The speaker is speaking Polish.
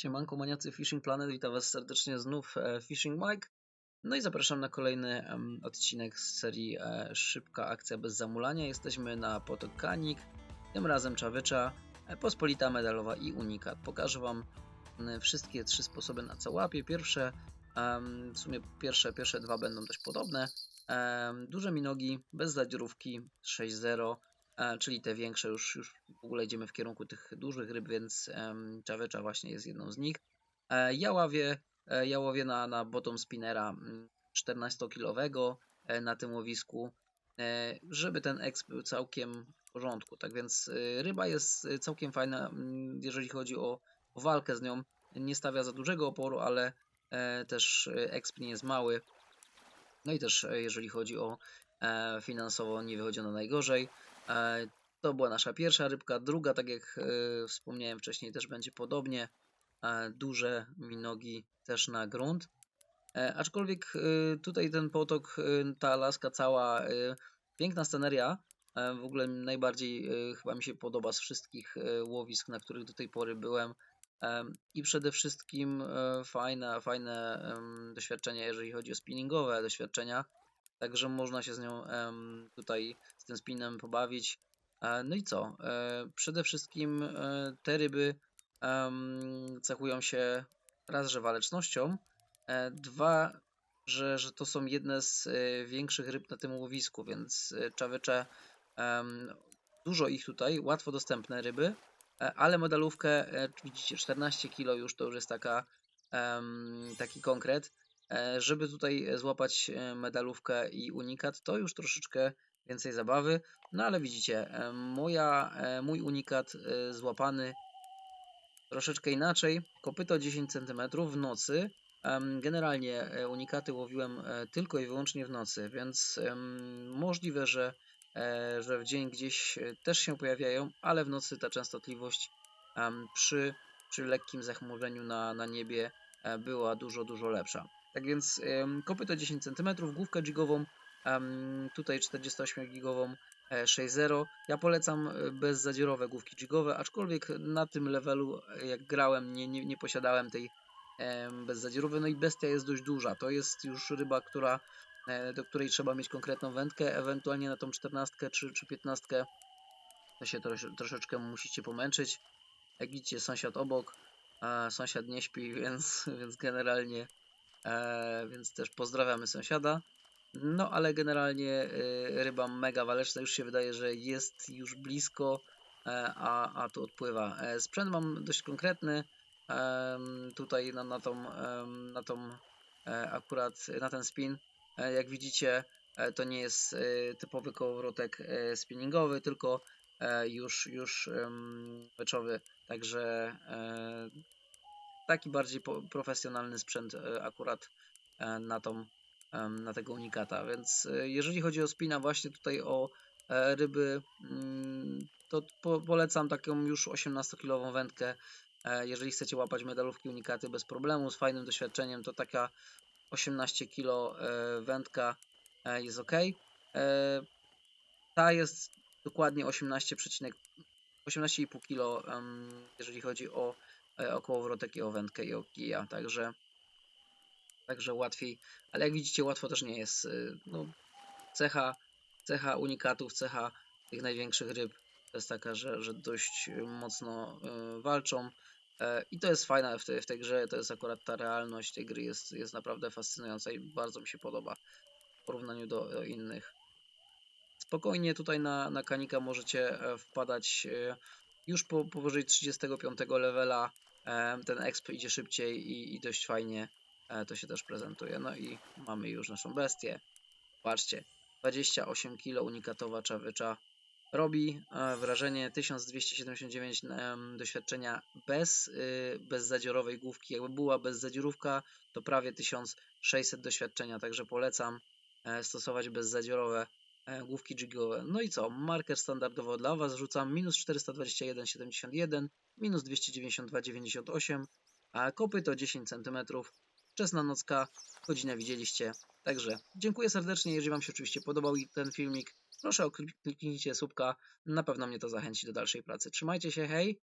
Siemanko maniacy Fishing Planet, witam was serdecznie znów e, Fishing Mike. No i zapraszam na kolejny em, odcinek z serii e, Szybka akcja bez zamulania. Jesteśmy na potok Kanik, tym razem czawycza, e, pospolita medalowa i unikat. Pokażę wam m, wszystkie trzy sposoby na co łapię. Pierwsze, em, w sumie pierwsze, pierwsze dwa będą dość podobne. Em, Duże minogi, bez zadziurówki, 6.0 e, czyli te większe już, już w ogóle idziemy w kierunku tych dużych ryb, więc czawecza właśnie jest jedną z nich. E, ja ławię, e, ja łowię na, na bottom spinnera mm, 14-kilowego e, na tym łowisku, e, żeby ten exp był całkiem w porządku. Tak więc e, ryba jest e, całkiem fajna, mm, jeżeli chodzi o, o walkę z nią. Nie stawia za dużego oporu, ale e, też e, exp nie jest mały. No i też e, jeżeli chodzi o e, finansowo nie wychodzi ona najgorzej. E, To była nasza pierwsza rybka. Druga, tak jak e, wspomniałem wcześniej, też będzie podobnie. E, Duże minogi też na grunt. Aczkolwiek tutaj ten potok, ta laska cała, piękna sceneria. W ogóle najbardziej chyba mi się podoba z wszystkich łowisk, na których do tej pory byłem. Em, I przede wszystkim fajne, fajne em, doświadczenie, jeżeli chodzi o spinningowe doświadczenia. Także można się z nią tutaj z tym spinnem pobawić. E, No i co? E, Przede wszystkim e, te ryby cechują się raz, że walecznością, dwa, że, że to są jedne z większych ryb na tym łowisku, więc czawycze, dużo ich tutaj, łatwo dostępne ryby, ale medalówkę, widzicie, 14 kg już to już jest taka, taki konkret. E, Żeby tutaj e, złapać e, medalówkę i unikat, to już troszeczkę więcej zabawy. No ale widzicie, moja, mój unikat złapany troszeczkę inaczej. Kopyto 10 cm w nocy. Generalnie unikaty łowiłem tylko i wyłącznie w nocy, więc możliwe, że, że w dzień gdzieś też się pojawiają, ale w nocy ta częstotliwość przy, przy lekkim zachmurzeniu na, na niebie była dużo, dużo lepsza. Tak więc em, kopyto 10 cm, główkę jigową, em, tutaj 48-gigową e, 6.0. Ja polecam e, bezzadziorowe główki jigowe, aczkolwiek na tym levelu e, jak grałem nie, nie, nie posiadałem tej em, bezzadziorowej, no i bestia jest dość duża. To jest już ryba, która, e, do której trzeba mieć konkretną wędkę, ewentualnie na tą 14 czy, czy 15 to się trosz, troszeczkę musicie pomęczyć. Jak widzicie, sąsiad obok, a sąsiad nie śpi, więc, więc generalnie E, więc też pozdrawiamy sąsiada. No ale generalnie y, ryba mega waleczna, już się wydaje, że jest już blisko, e, a, a tu odpływa. E, sprzęt mam dość konkretny. em, tutaj na, na tą, em, na tą e, akurat na ten spin. E, jak widzicie, e, to nie jest e, typowy kołowrotek e, spinningowy, tylko e, już, już em, beczowy. Także e, taki bardziej profesjonalny sprzęt e, akurat e, na tą, na tego unikata. Więc e, jeżeli chodzi o spina, właśnie tutaj o ryby, mm, to po, polecam taką już 18-kilową wędkę. Jeżeli chcecie łapać medalówki unikaty bez problemu, z fajnym doświadczeniem, to taka 18 kg wędka jest ok. Ta jest dokładnie 18,5 18,5 kg, jeżeli chodzi o e, o kołowrotek i o wędkę i o kija, także także łatwiej, ale jak widzicie łatwo też nie jest. y, No, cecha, cecha unikatów, cecha tych największych ryb to jest taka, że, że dość mocno y, walczą e, i to jest fajne w tej, w tej grze, to jest akurat ta realność tej gry jest, jest naprawdę fascynująca i bardzo mi się podoba w porównaniu do, do innych. Spokojnie tutaj na, na kanika możecie e, wpadać e, już po, powyżej 35 levela e, ten exp idzie szybciej i, i dość fajnie e, to się też prezentuje. No i mamy już naszą bestię. Patrzcie, 28 kg unikatowa czawycza. Robi e, wrażenie 1279 em, doświadczenia bez, y, bez zadziorowej główki. Jakby była bez zadziorówka, to prawie 1600 doświadczenia, także polecam e, stosować bezzadziorowe główki jigowe. No i co? Marker standardowo dla Was rzucam minus 421,71, minus 292,98, a kopy to 10 cm. Wczesna nocka, godzinę widzieliście. Także dziękuję serdecznie, jeżeli Wam się oczywiście podobał ten filmik. Proszę o klik- kliknijcie subka, na pewno mnie to zachęci do dalszej pracy. Trzymajcie się, hej!